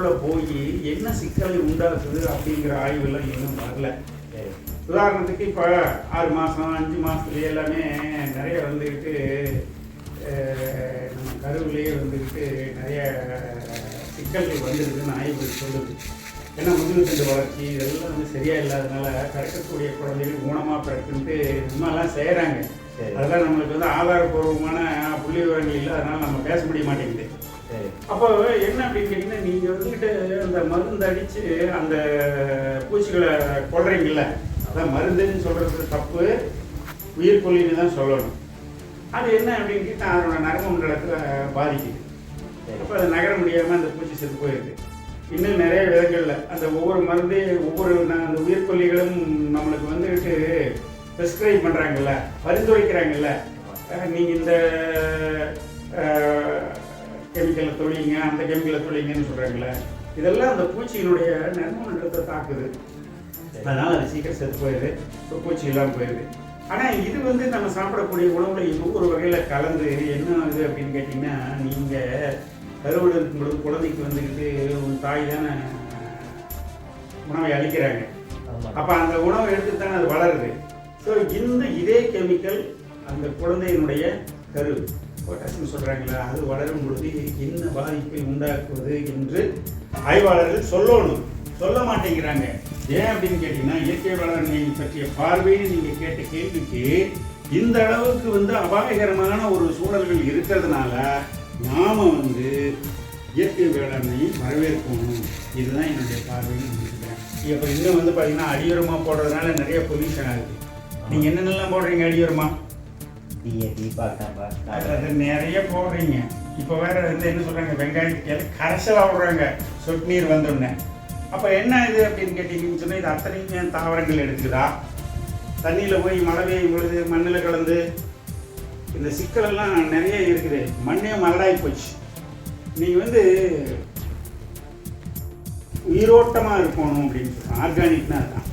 உணவுல போய் என்ன சிக்கலை உண்டாக்குது அப்படிங்கிற ஆய்வெல்லாம் இன்னும் வரல. உதாரணத்துக்கு இப்போ ஆறு மாதம் அஞ்சு மாதத்துலேயே எல்லாமே நிறைய வந்துக்கிட்டு நம்ம கருவிலேயே வந்துக்கிட்டு நிறைய சிக்கல்கள் வந்துருக்குன்னு ஆய்வுகள் சொல்லுது. ஏன்னா முதுகுத்தண்டு வளர்ச்சி இதெல்லாம் வந்து சரியா இல்லாதனால பிறக்கக்கூடிய குழந்தைகள் ஊனமாக பிறக்குன்ட்டு இன்னும்லாம் செய்கிறாங்க. அதெல்லாம் நம்மளுக்கு வந்து ஆதாரபூர்வமான புள்ளி விவரங்கள் இல்லை அதனால் நம்ம பேச முடிய மாட்டேங்குது. அப்போ என்ன அப்படின்னு கேட்டிங்கன்னா நீங்கள் வந்துக்கிட்டு அந்த மருந்து அடித்து அந்த பூச்சிகளை கொல்றீங்கல்ல அதான் மருந்துன்னு சொல்கிறது தப்பு. உயிர்கொல்லின்னு தான் சொல்லணும். அது என்ன அப்படின்னு கேட்டால் அதோட நரம்பு மண்டலத்தில் பாதிக்குது. அப்போ அது நகர முடியாமல் அந்த பூச்சி செத்து போயிருக்கு இன்னும் நிறைய விதங்கள்ல அந்த ஒவ்வொரு மருந்து ஒவ்வொரு அந்த உயிர்கொல்லிகளும் நம்மளுக்கு வந்துட்டு ப்ரிஸ்கிரைப் பண்ணுறாங்கல்ல பரிந்துரைக்கிறாங்கல்ல. நீங்கள் இந்த கெமிக்கலை தொழிங்க அந்த கெமிக்கலை தொழிங்கன்னு சொல்கிறாங்கல்ல இதெல்லாம் அந்த பூச்சியினுடைய மண்டலத்தை தாக்குது. அதனால் அது சீக்கிரம் செத்து போயிடுது. இப்போ பூச்சி இல்லாமல் போயிடுது. ஆனால் இது வந்து நம்ம சாப்பிடக்கூடிய உணவுல இது ஒரு வகையில் கலந்து என்ன இது அப்படின்னு கேட்டிங்கன்னா நீங்கள் கருவடு இருக்கும் பொழுது குழந்தைக்கு வந்துக்கிட்டு உன் தாய் தானே உணவை அளிக்கிறாங்க. ஆமாம் அப்போ அந்த உணவை எடுத்து தானே அது வளருது. ஸோ இந்த இதே கெமிக்கல் அந்த குழந்தையினுடைய கரு பொட்டாசியம் சொல்கிறாங்களா அது வளரும் பொழுது என்ன பாதிப்பை உண்டாக்குவது என்று ஆய்வாளர்கள் சொல்லணும். சொல்ல மாட்டேங்கிறாங்க. ஏன் அப்படின்னு கேட்டிங்கன்னா இயற்கை வேளாண்மை பற்றிய பார்வையை நீங்கள் கேட்ட கேள்விக்கு இந்த அளவுக்கு வந்து அபாயகரமான ஒரு சூழல்கள் இருக்கிறதுனால நாம் வந்து இயற்கை வேளாண்மையை வரவேற்கணும். இதுதான் என்னுடைய பார்வைன்னு நினைக்கிறேன். இப்போ இன்னும் வந்து பார்த்தீங்கன்னா அடியுரமாக போடுறதுனால நிறைய பொல்யூஷன் ஆகுது. நீங்கள் என்னென்னலாம் போடுறீங்க அடியுரமாக அது நிறைய போடுறீங்க. இப்போ வேற வந்து என்ன சொல்றாங்க வெங்காயத்துக்கு கரைசலாக கரைசலா விடுறாங்க. சொட்டு நீர் வந்தோடனே. அப்போ என்ன இது அப்படின்னு கேட்டிங்கன்னு சொன்னால் இது அத்தனையும் தாவரங்கள் எடுக்குதா? தண்ணியில் போய் மழை பெய்யும் பொழுது மண்ணில் கலந்து இந்த சிக்கலெல்லாம் நிறைய இருக்குது. மண்ணே மலடாகி போச்சு. நீங்கள் வந்து உயிரோட்டமாக இருக்கணும் அப்படின்னு சொல்லுவாங்க ஆர்கானிக்னா அதுதான்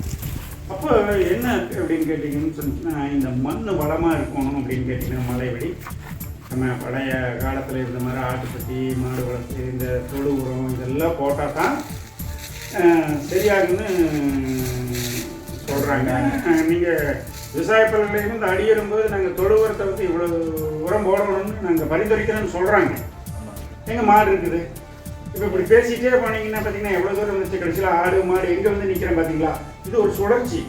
அப்போ என்ன அப்படின்னு கேட்டிங்கன்னு சொன்னா இந்த மண் வளமாக இருக்கணும் அப்படின்னு கேட்டிங்கன்னா மலைவெளி நம்ம பழைய காலத்தில் இருந்த மாதிரி ஆட்டுப்பட்டி மாடு வளர்த்து இந்த தொழு உரம் இதெல்லாம் போட்டால் தான் சரியாகுன்னு சொல்கிறாங்க நீங்கள் விவசாய பலன்களையும் இந்த அடியேறும்போது நாங்கள் தொழு உரத்தை வந்து இவ்வளோ உரம் போடணும்னு நாங்கள் பரிந்துரைக்கிறோன்னு சொல்கிறாங்க எங்கள் மாடு இருக்குது. இப்போ இப்படி பேசிகிட்டே போனீங்கன்னா பார்த்தீங்கன்னா எவ்வளோ தூரம் வந்துச்சு கடைசியில் ஆடு மாடு எங்கே வந்து நிற்கிறேன் பார்த்தீங்களா? இது ஒரு சுழற்சி.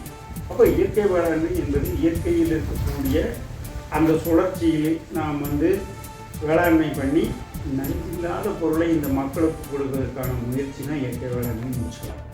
அப்போ இயற்கை வேளாண்மை என்பது இயற்கையில் இருக்கக்கூடிய அந்த சுழற்சியில் நாம் வந்து வேளாண்மை பண்ணி நன்றில்லாத பொருளை இந்த மக்களுக்கு கொடுப்பதற்கான முயற்சி தான் இயற்கை வேளாண்மை முடிச்சுக்கலாம்